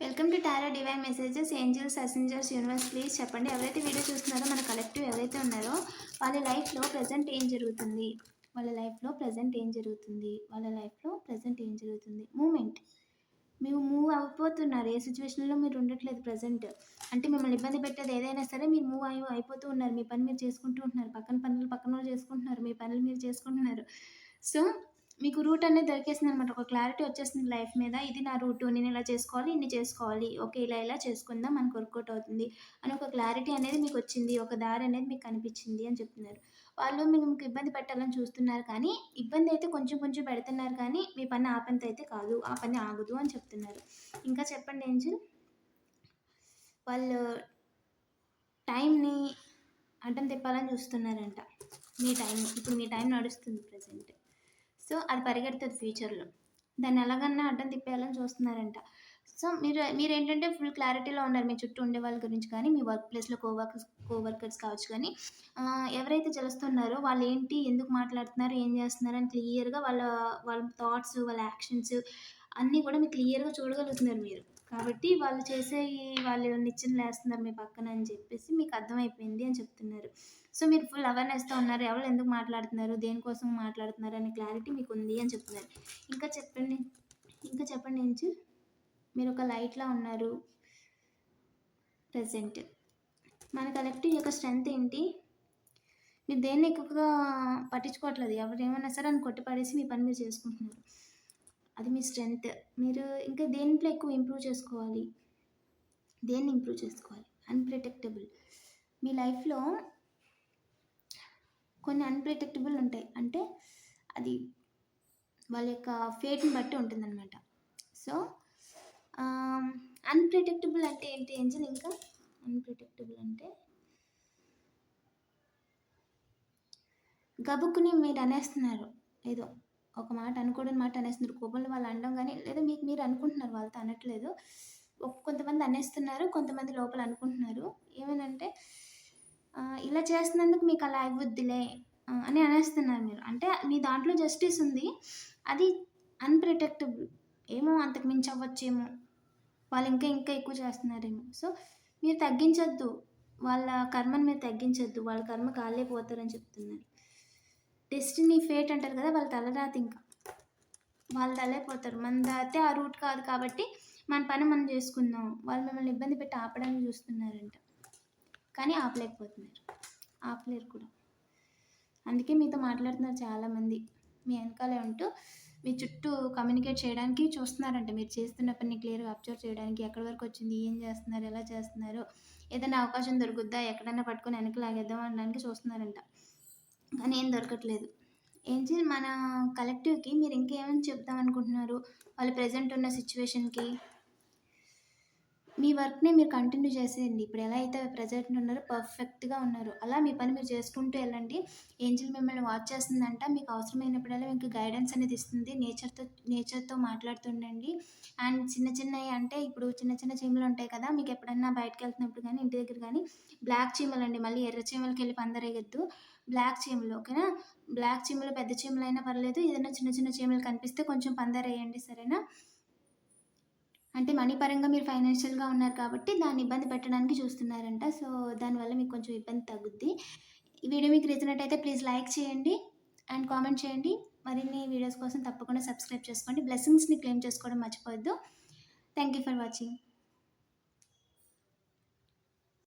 Welcome to tarot divine messages angels ascenders universe please చెప్పండి. ఎవరైతే video చూస్తున్నారో మన కలెక్టివ్ ఎవరైతే ఉన్నారో వాళ్ళ లైఫ్లో ప్రజెంట్ ఏం జరుగుతుంది? వాళ్ళ లైఫ్లో ప్రజెంట్ ఏం జరుగుతుంది? వాళ్ళ లైఫ్లో ప్రజెంట్ ఏం జరుగుతుంది? మూమెంట్ మీరు మూవ్ అయిపోతున్నారు. ఏ సిచ్యువేషన్లో మీరు ఉండట్లేదు ప్రజెంట్ అంటే మిమ్మల్ని ఇబ్బంది పెట్టేది ఏదైనా సరే మీరు మూవ్ అయి అయిపోతూ ఉన్నారు. మీ పని మీరు చేసుకుంటూ ఉంటున్నారు. పక్కన పనులు పక్కన వాళ్ళు చేసుకుంటున్నారు. మీ పనులు మీరు చేసుకుంటున్నారు. సో మీకు రూట్ అనేది దొరికేసింది అనమాట ఒక క్లారిటీ వచ్చేసింది లైఫ్ మీద. ఇది నా రూట్ నేను ఇలా చేసుకోవాలి ఇన్ని చేసుకోవాలి. ఓకే ఇలా ఇలా చేసుకుందాం మనకు వర్కౌట్ అవుతుంది అని ఒక క్లారిటీ అనేది మీకు వచ్చింది. ఒక దారి అనేది మీకు కనిపించింది అని చెప్తున్నారు. వాళ్ళు మీకు మీకు ఇబ్బంది పెట్టాలని చూస్తున్నారు కానీ ఇబ్బంది అయితే కొంచెం కొంచెం పెడుతున్నారు కానీ మీ పని ఆ పని అయితే కాదు. ఆ పని ఆగదు అని చెప్తున్నారు. ఇంకా చెప్పండి ఏంజిల్? వాళ్ళు టైంని అడ్డం తిప్పాలని చూస్తున్నారంట. మీ టైం ఇప్పుడు మీ టైం నడుస్తుంది ప్రజెంట్ సో అది పరిగెడుతుంది ఫ్యూచర్లో. దాన్ని ఎలాగన్నా అడ్డం తిప్పేయాలని చూస్తున్నారంట. సో మీరు మీరు ఏంటంటే ఫుల్ క్లారిటీలో ఉన్నారు మీ చుట్టూ ఉండే వాళ్ళ గురించి కానీ మీ వర్క్ ప్లేస్లో కోవర్కర్స్ కోవర్కర్స్ కావచ్చు కానీ ఎవరైతే తెలుస్తున్నారో వాళ్ళు ఏంటి ఎందుకు మాట్లాడుతున్నారు ఏం చేస్తున్నారు అని క్లియర్గా వాళ్ళ వాళ్ళ థాట్స్ వాళ్ళ యాక్షన్స్ అన్నీ కూడా మీరు క్లియర్గా చూడగలుగుతున్నారు మీరు. కాబట్టి వాళ్ళు చేసే ఈ- వాళ్ళు నిచ్చెన లేస్తున్నారు మీ పక్కన అని చెప్పేసి మీకు అర్థమైపోయింది అని చెప్తున్నారు. సో మీరు ఫుల్ అవేర్నెస్తో ఉన్నారు. ఎవరు ఎందుకు మాట్లాడుతున్నారు? దేనికోసం మాట్లాడుతున్నారు? అనే క్లారిటీ మీకు ఉంది అని చెప్తున్నారు. ఇంకా చెప్పండి. ఇంకా చెప్పండి నుంచి మీరు ఒక లైట్లా ఉన్నారు. ప్రజెంట్ మన కలెక్టివ్ యొక్క స్ట్రెంగ్త్ ఏంటి? మీరు దేన్ని ఎక్కువగా పట్టించుకోవట్లేదు. ఎవరు ఏమైనా సరే అని కొట్టిపడేసి మీ పని మీరు చేసుకుంటున్నారు. అది మీ స్ట్రెంగ్త్. మీరు ఇంకా దేంట్లో ఎక్కువ ఇంప్రూవ్ చేసుకోవాలి? దేన్ని ఇంప్రూవ్ చేసుకోవాలి? అన్ప్రిడిక్టబుల్ మీ లైఫ్లో కొన్ని అన్ప్రిడిక్టబుల్ ఉంటాయి. అంటే అది వాళ్ళ యొక్క ఫేట్ని బట్టి ఉంటుందన్నమాట. సో అన్ప్రిడిక్టబుల్ అంటే ఏంటి ఏంజల్ ఇంకా? అన్ప్రిడిక్టబుల్ అంటే గబుక్కుని మీరు అనేస్తున్నారు. ఏదో ఒక మాట అనుకోవడం మాట అనేస్తున్నారు. కోపంలో వాళ్ళు అనడం కానీ లేదా మీకు మీరు అనుకుంటున్నారు వాళ్ళతో అనట్లేదు. కొంతమంది అనేస్తున్నారు కొంతమంది లోపల అనుకుంటున్నారు. ఏమనంటే ఇలా చేస్తున్నందుకు మీకు అలా అవ్వద్దులే అని అనేస్తున్నారు మీరు. అంటే మీ దాంట్లో జస్టిస్ ఉంది. అది అన్ప్రొటెక్టబుల్ ఏమో అంతకు మించి అవ్వచ్చేమో. వాళ్ళు ఇంకా ఇంకా ఎక్కువ చేస్తున్నారేమో. సో మీరు తగ్గించొద్దు. వాళ్ళ కర్మను మీరు తగ్గించొద్దు. వాళ్ళ కర్మ కాళ్ళే పోతారని చెప్తున్నారు. డెస్టినీ ఫేట్ అంటారు కదా వాళ్ళ తలరాతి ఇంకా. వాళ్ళు తలైపోతారు మన అయితే ఆ రూట్ కాదు కాబట్టి మన పని మనం చేసుకుందాం. వాళ్ళు మిమ్మల్ని ఇబ్బంది పెట్టి ఆపడానికి చూస్తున్నారంట. కానీ ఆపలేకపోతున్నారు. ఆపలేరు కూడా. అందుకే మీతో మాట్లాడుతున్నారు చాలామంది. మీ వెనకాలే ఉంటూ మీ చుట్టూ కమ్యూనికేట్ చేయడానికి చూస్తున్నారంట. మీరు చేస్తున్న పని క్లియర్గా అబ్జర్వ్ చేయడానికి ఎక్కడి వరకు వచ్చింది ఏం చేస్తున్నారు ఎలా చేస్తున్నారు ఏదైనా అవకాశం దొరుకుద్దా ఎక్కడైనా పట్టుకొని వెనక లాగేద్దాం అనడానికి చూస్తున్నారంట. కానీ ఏం దొరకట్లేదు. ఏంటి మన కలెక్టివ్కి మీరు ఇంకేమని చెప్దాం అనుకుంటున్నారు? వాళ్ళు ప్రజెంట్ ఉన్న సిచ్యువేషన్కి మీ వర్క్ని మీరు కంటిన్యూ చేసేయండి. ఇప్పుడు ఎలా అయితే ప్రజెంట్ ఉన్నారో పర్ఫెక్ట్గా ఉన్నారు. అలా మీ పని మీరు చేసుకుంటూ వెళ్ళండి. ఏంజిల్ మిమ్మల్ని వాచ్ చేస్తుందంట. మీకు అవసరమైనప్పుడల్లా మీకు గైడెన్స్ అనేది ఇస్తుంది. నేచర్తో నేచర్తో మాట్లాడుతుండండి. అండ్ చిన్న చిన్నవి అంటే ఇప్పుడు చిన్న చిన్న చీమలు ఉంటాయి కదా మీకు ఎప్పుడన్నా బయటకు వెళ్తున్నప్పుడు కానీ ఇంటి దగ్గర కానీ బ్లాక్ చీమలు అండి మళ్ళీ ఎర్ర చీమలకి వెళ్ళి పందరేయద్దు. బ్లాక్ చీమలు ఓకేనా? బ్లాక్ చీమలు పెద్ద చీమలు అయినా పర్లేదు. ఏదైనా చిన్న చిన్న చీమలు కనిపిస్తే కొంచెం పందరేయండి సరేనా? అంటే మనీ పరంగా మీరు ఫైనాన్షియల్గా ఉన్నారు కాబట్టి దాన్ని ఇబ్బంది పెట్టడానికి చూస్తున్నారంట. సో దానివల్ల మీకు కొంచెం ఇబ్బంది తగ్గుద్ది. ఈ వీడియో మీకు నచ్చినట్టయితే ప్లీజ్ లైక్ చేయండి అండ్ కామెంట్ చేయండి. మరిన్ని వీడియోస్ కోసం తప్పకుండా సబ్స్క్రైబ్ చేసుకోండి. బ్లెస్సింగ్స్ని క్లెయిమ్ చేసుకోవడం మర్చిపోవద్దు. Thank you for watching.